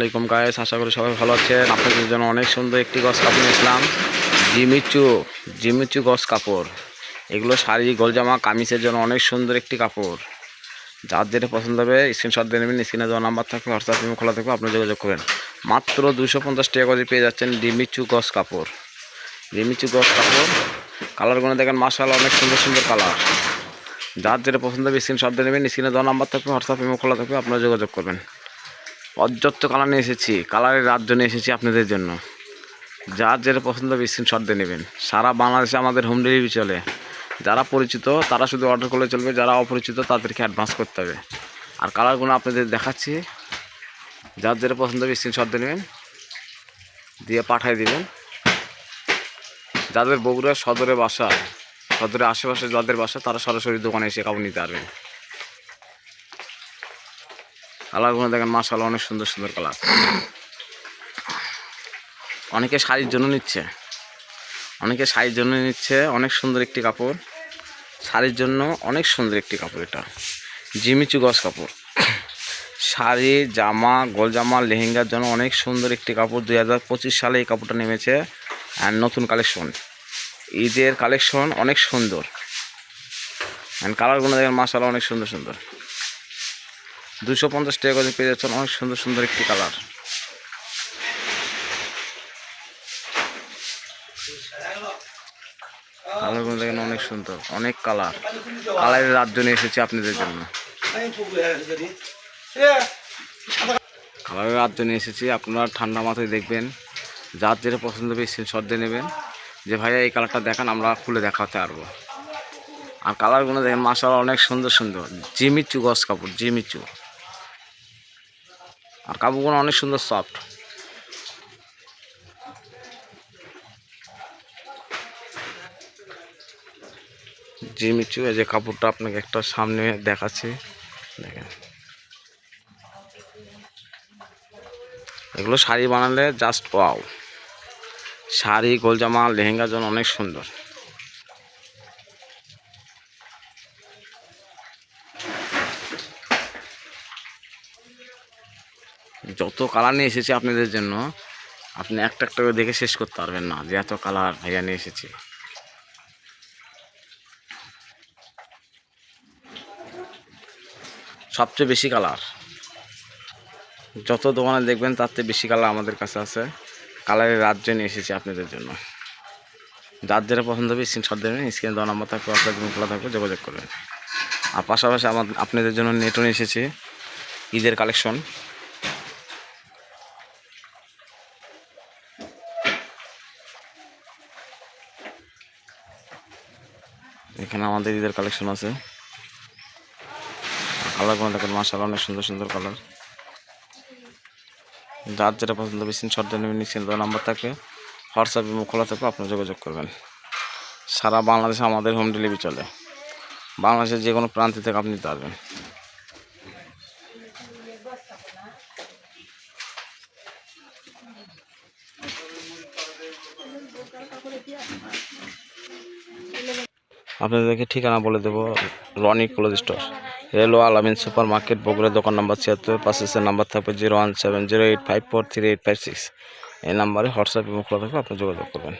আলাইকুম গায়েস আশা করি সবাই ভালো আছেন। আপনাদের জন্য অনেক সুন্দর একটি গছ কাপড় নিয়েছিলাম জিমিচু জিমিচু গছ কাপড়। এগুলো শাড়ি, গোলজামা, কামিজের জন্য অনেক সুন্দর একটি কাপড়। যার যেটা পছন্দ হবে স্ক্রিনশট দিয়ে নেবেন স্ক্রিনে দেওয়া নাম্বার থাকবে হোয়াটসঅ্যাপ ইমো খোলা থাকবে, আপনি যোগাযোগ করবেন। মাত্র দুশো পঞ্চাশ টাকা করে পেয়ে যাচ্ছেন ডিমিচু গছ কাপড়। ডিমিচু গছ কাপড়। কালারগুলো দেখেন মাসাল অনেক সুন্দর সুন্দর কালার যার যেটা পছন্দ হবে স্ক্রিনশট দিয়ে নেবেন স্ক্রিনে দেওয়া নাম্বার থাকবে হোয়াটসঅ্যাপ ইমো খোলা থাকবে আপনারা যোগাযোগ করবেন। পর্যাপ্ত কালার নিয়ে এসেছি কালারের রাজ্য নিয়ে এসেছি আপনাদের জন্য। যার যেটা পছন্দ হবে স্ক্রিনশট দিয়ে নেবেন। সারা বাংলাদেশে আমাদের হোম ডেলিভারি চলে। যারা পরিচিত, তারা শুধু অর্ডার করলে চলবে, যারা অপরিচিত, তাদেরকে অ্যাডভান্স করতে হবে। আর কালারগুলো আপনাদের দেখাচ্ছি। যার যেটা পছন্দ হবে স্ক্রিনশট দিয়ে নেবেন। দিয়ে পাঠিয়ে দিবেন। যাদের বগুড়া সদরে বাসা, সদরের আশেপাশে যাদের বাসা, তারা সরাসরি দোকানে এসে কাপড় নিতে পারবেন। কালারগুলো দেখেন মাসাল অনেক সুন্দর সুন্দর কালার। অনেকে শাড়ির জন্য নিচ্ছে। অনেকে শাড়ির জন্য নিচ্ছে, অনেক সুন্দর একটি কাপড়। শাড়ির জন্য অনেক সুন্দর একটি কাপড় এটা। জিমিচু গস কাপড়। শাড়ি, জামা গোল জামা লেহেঙ্গার জন্য অনেক সুন্দর একটি কাপড়। দুই হাজার পঁচিশ সালে এই কাপড়টা নেমেছে আর নতুন কালেকশন। ঈদের কালেকশন অনেক সুন্দর। অ্যান্ড কালারগুলো দেখেন মাসাল অনেক সুন্দর সুন্দর। দুশো পঞ্চাশ টাকা করে পেয়ে যাচ্ছেন। অনেক সুন্দর সুন্দর একটি কালার। কালারগুলো দেখেন অনেক সুন্দর, অনেক কালার। কালারের রাজ্য নিয়ে এসেছি আপনাদের জন্য। কালারের রাজ্য নিয়ে এসেছি, আপনারা ঠান্ডা মাথায় দেখবেন। যার যেটা পছন্দ হবে স্ক্রিনশট নেবেন। যে ভাইয়া এই কালারটা দেখান, আমরা খুলে দেখাতে পারব। আর কালারগুলো দেখেন মাসাল অনেক সুন্দর সুন্দর। জিমিচু গস কাপড়, জিমিচু। আর কাপড়গুলো অনেক সুন্দর সফট জিমিচু, এই যে কাপড়টা আপনাকে একটা সামনে দেখাচ্ছি, দেখেন। এগুলো শাড়ি বানালে জাস্ট ওয়াও শাড়ি, গোলজামা লেহেঙ্গার জন্য অনেক সুন্দর। যত কালার নিয়ে এসেছি আপনাদের জন্য, আপনি একটা একটা করে দেখে শেষ করতে পারবেন না যে এত কালার ভাইয়া নিয়ে এসেছি। সবচেয়ে বেশি কালার যত দোকানে দেখবেন, তার থেকে বেশি কালার আমাদের কাছে আছে। কালারের রাজ্য নিয়ে এসেছি আপনাদের জন্য। যার যেটা পছন্দ হবে স্ক্রিনশট দেবেন স্ক্রিনে দেওয়া নাম্বার থাকবে আপনার জন্য খোলা থাকবে, যোগাযোগ করবেন। আর পাশাপাশি আমার আপনাদের জন্য নেটও নিয়ে এসেছি, ঈদের কালেকশন এখানে আমাদের ঈদের কালেকশন আছে। কালারগুলো দেখেন মাসাল অনেক সুন্দর সুন্দর কালার যার যেটা পছন্দ হবে স্ক্রিনশট দিয়ে নেবেন স্ক্রিন নাম্বার হোয়াটসঅ্যাপ এবং খোলা থাকবে, আপনি যোগাযোগ করবেন। সারা বাংলাদেশে আমাদের হোম ডেলিভারি চলে। বাংলাদেশের যে কোনো প্রান্ত থেকে আপনি নিতে পারবেন। আপনাদেরকে ঠিকানা বলে দেবো, রনি ক্লোজ স্টোর। রেলো আলামিন সুপার মার্কেট বগুড়া, দোকান নাম্বার ছিয়াত্তর পাশের নাম্বার থাকবে zero one seven zero eight five four three eight five six. এই নাম্বারে হোয়াটসঅ্যাপ খোলা থাকবে আপনি যোগাযোগ করবেন।